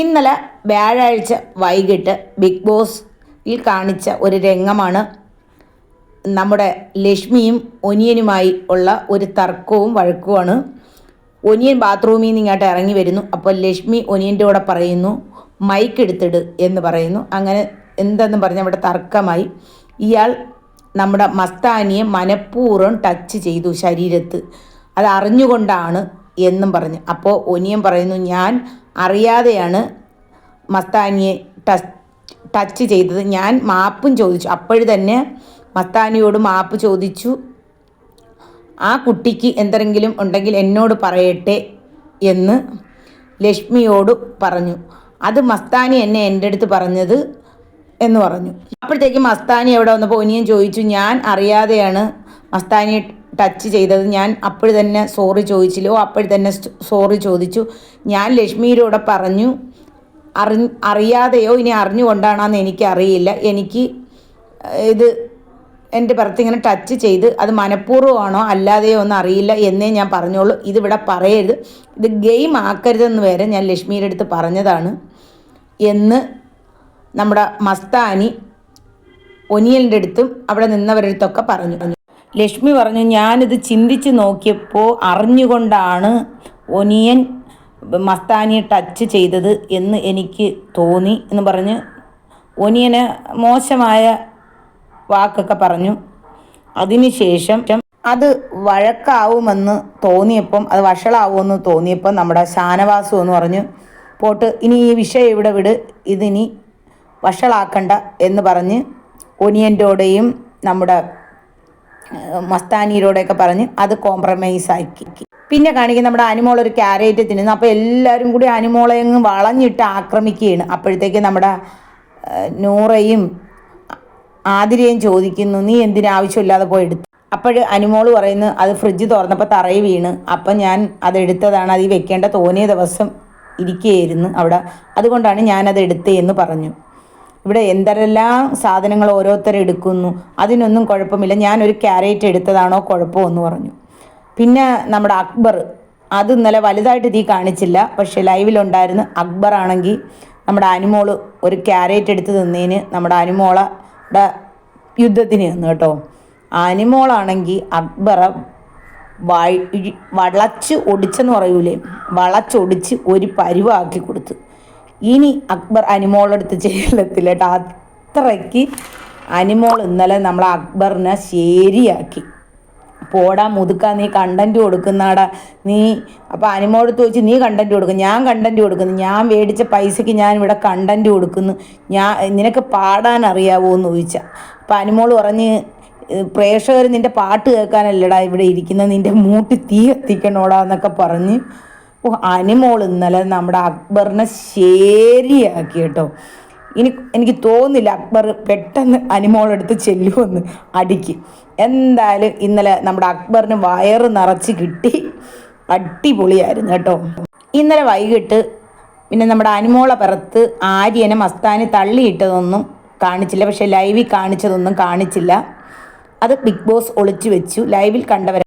ഇന്നലെ വ്യാഴാഴ്ച വൈകിട്ട് ബിഗ് ബോസിൽ കാണിച്ച ഒരു രംഗമാണ് നമ്മുടെ ലക്ഷ്മിയും ഒനിയനുമായി ഉള്ള ഒരു തർക്കവും വഴക്കുമാണ്. ഒനിയൻ ബാത്റൂമിൽ നിന്ന് ഇങ്ങോട്ട് ഇറങ്ങി വരുന്നു. അപ്പോൾ ലക്ഷ്മി ഒനിയന്റെ കൂടെ പറയുന്നു മൈക്ക് എടുത്തിട് എന്ന് പറയുന്നു. അങ്ങനെ എന്തെന്ന് പറഞ്ഞ് അവിടെ തർക്കമായി. ഇയാൾ നമ്മുടെ മസ്താനിയെ മനഃപൂർവം ടച്ച് ചെയ്തു ശരീരത്ത്. അത് അറിഞ്ഞുകൊണ്ടാണ് എന്നും പറഞ്ഞു. അപ്പോൾ ഒനിയൻ പറയുന്നു ഞാൻ അറിയാതെയാണ് മസ്താനിയെ ടച്ച് ടച്ച് ചെയ്തത്. ഞാൻ മാപ്പും ചോദിച്ചു. അപ്പോഴ് തന്നെ മസ്താനിയോട് മാപ്പ് ചോദിച്ചു. ആ കുട്ടിക്ക് എന്തെങ്കിലും ഉണ്ടെങ്കിൽ എന്നോട് പറയട്ടെ എന്ന് ലക്ഷ്മിയോട് പറഞ്ഞു. അത് മസ്താനി എന്നെ എന്റെ അടുത്ത് പറഞ്ഞത് എന്ന് പറഞ്ഞു. അപ്പോഴത്തേക്ക് മസ്താനി എവിടെ വന്നപ്പോൾ ഒനിയൻ ചോദിച്ചു ഞാൻ അറിയാതെയാണ് മസ്താനി ടച്ച് ചെയ്തത്. ഞാൻ അപ്പോൾ തന്നെ സോറി ചോദിച്ചില്ലോ. അപ്പോൾ തന്നെ സോറി ചോദിച്ചു. ഞാൻ ലക്ഷ്മിയിലൂടെ പറഞ്ഞു അറി അറിയാതെയോ ഇനി അറിഞ്ഞുകൊണ്ടാണെന്ന് എനിക്കറിയില്ല. എനിക്ക് ഇത് എന്റെ പുറത്ത് ഇങ്ങനെ ടച്ച് ചെയ്ത് അത് മനഃപൂർവമാണോ അല്ലാതെയോ ഒന്നും അറിയില്ല എന്നേ ഞാൻ പറഞ്ഞോളൂ. ഇതിവിടെ പറയരുത്. ഇത് ഗെയിം ആക്കരുതെന്ന് വരെ ഞാൻ ലക്ഷ്മിയുടെ അടുത്ത് പറഞ്ഞതാണ്. എന്ന് നമ്മുടെ മസ്താനി ഒനിയലിന്റെ അടുത്തും അവിടെ നിന്നവരുടെ അടുത്തൊക്കെ പറഞ്ഞു. ലക്ഷ്മി പറഞ്ഞു ഞാനിത് ചിന്തിച്ച് നോക്കിയപ്പോൾ അറിഞ്ഞുകൊണ്ടാണ് ഒനിയൻ മസ്താനിയെ ടച്ച് ചെയ്തത് എന്ന് എനിക്ക് തോന്നി എന്ന് പറഞ്ഞ് ഒനിയന് മോശമായ വാക്കൊക്കെ പറഞ്ഞു. അതിനുശേഷം അത് വഴക്കാവുമെന്ന് തോന്നിയപ്പം അത് വഷളാവുമെന്ന് തോന്നിയപ്പം നമ്മുടെ ഷാനവാസു എന്ന് പറഞ്ഞു പോട്ട് ഇനി ഈ വിഷയം ഇവിടെ വിട് ഇതിനി വഷളാക്കണ്ട എന്ന് പറഞ്ഞ് ഒനിയന്റോടെയും നമ്മുടെ മസ്താനിയിലൂടെയൊക്കെ പറഞ്ഞ് അത് കോംപ്രമൈസ് ആക്കി പിന്നെ കാണിക്കുന്ന നമ്മുടെ അനിമോൾ ഒരു ക്യാരറ്റ് തിന്നുന്നു. അപ്പോൾ എല്ലാവരും കൂടി അനിമോളെ അങ്ങ് വളഞ്ഞിട്ട് ആക്രമിക്കുകയാണ്. അപ്പോഴത്തേക്ക് നമ്മുടെ നൂറയും ആതിരയും ചോദിക്കുന്നു നീ എന്തിനാവശ്യമില്ലാതെ പോയി എടുത്തു? അപ്പോൾ അനിമോൾ പറയുന്നു അത് ഫ്രിഡ്ജ് തുറന്നപ്പോൾ തറയി വീണ്. അപ്പം ഞാൻ അതെടുത്തതാണ് അത് ഈ വെക്കേണ്ട തോന്നിയ ദിവസം ഇരിക്കുകയായിരുന്നു അവിടെ. അതുകൊണ്ടാണ് ഞാനത് എടുത്തതെന്ന് പറഞ്ഞു. ഇവിടെ എന്തെല്ലാം സാധനങ്ങൾ ഓരോരുത്തർ എടുക്കുന്നു? അതിനൊന്നും കുഴപ്പമില്ല. ഞാനൊരു ക്യാരറ്റ് എടുത്തതാണോ കുഴപ്പമെന്ന് പറഞ്ഞു. പിന്നെ നമ്മുടെ അക്ബർ അത് ഇന്നലെ വലുതായിട്ട് തീ കാണിച്ചില്ല. പക്ഷേ ലൈവിലുണ്ടായിരുന്നു അക്ബർ ആണെങ്കിൽ നമ്മുടെ അനുമോൾ ഒരു ക്യാരറ്റ് എടുത്ത് തിന്നതിന് നമ്മുടെ അനുമോളുടെ യുദ്ധത്തിന് നിന്ന് കേട്ടോ. അനുമോളാണെങ്കിൽ അക്ബറെ വളച്ച് ഒടിച്ചെന്ന് പറയൂലേ? വളച്ചൊടിച്ച് ഒരു പരുവാക്കി കൊടുത്തു. ഇനി അക്ബർ അനിമോളെടുത്ത് ചെയ്യലത്തില്ല കേട്ടോ അത്രയ്ക്ക് അനിമോൾ ഇന്നലെ നമ്മൾ അക്ബറിനെ ശരിയാക്കി. പോടാ മുതുക്ക നീ കണ്ടന്റ് കൊടുക്കുന്നാടാ. നീ അപ്പോൾ അനിമോളടുത്ത് വെച്ച് നീ കണ്ടന്റ് കൊടുക്കും ഞാൻ കണ്ടന്റ് കൊടുക്കുന്നു. ഞാൻ മേടിച്ച പൈസയ്ക്ക് ഞാൻ ഇവിടെ കണ്ടന്റ് കൊടുക്കുന്നു. ഞാൻ നിനക്ക് പാടാൻ അറിയാവോ? എന്ന് ചോദിച്ചാൽ അപ്പോൾ അനിമോൾ പറഞ്ഞ് പ്രേക്ഷകർ നിന്റെ പാട്ട് കേൾക്കാനല്ലടാ ഇവിടെ ഇരിക്കുന്നത്. നിന്റെ മൂട്ടി തീ എത്തിക്കണോടാ എന്നൊക്കെ പറഞ്ഞ് ഓ അനിമോൾ ഇന്നലെ നമ്മുടെ അക്ബറിനെ ശരിയാക്കി കേട്ടോ ഇനി എനിക്ക് തോന്നില്ല അക്ബർ പെട്ടെന്ന് അനിമോളെടുത്ത് ചെല്ലുമെന്ന് അടിക്ക്. എന്തായാലും ഇന്നലെ നമ്മുടെ അക്ബറിന് വയറ് നിറച്ച് കിട്ടി. അടിപൊളിയായിരുന്നു കേട്ടോ. ഇന്നലെ വൈകിട്ട് പിന്നെ നമ്മുടെ അനിമോളെ പുറത്ത് ആര്യനെ മസ്താനി തള്ളിയിട്ടതൊന്നും കാണിച്ചില്ല. പക്ഷേ ലൈവിൽ കാണിച്ചതൊന്നും കാണിച്ചില്ല. അത് ബിഗ് ബോസ് ഒളിച്ചു വെച്ചു. ലൈവിൽ കണ്ടവരെ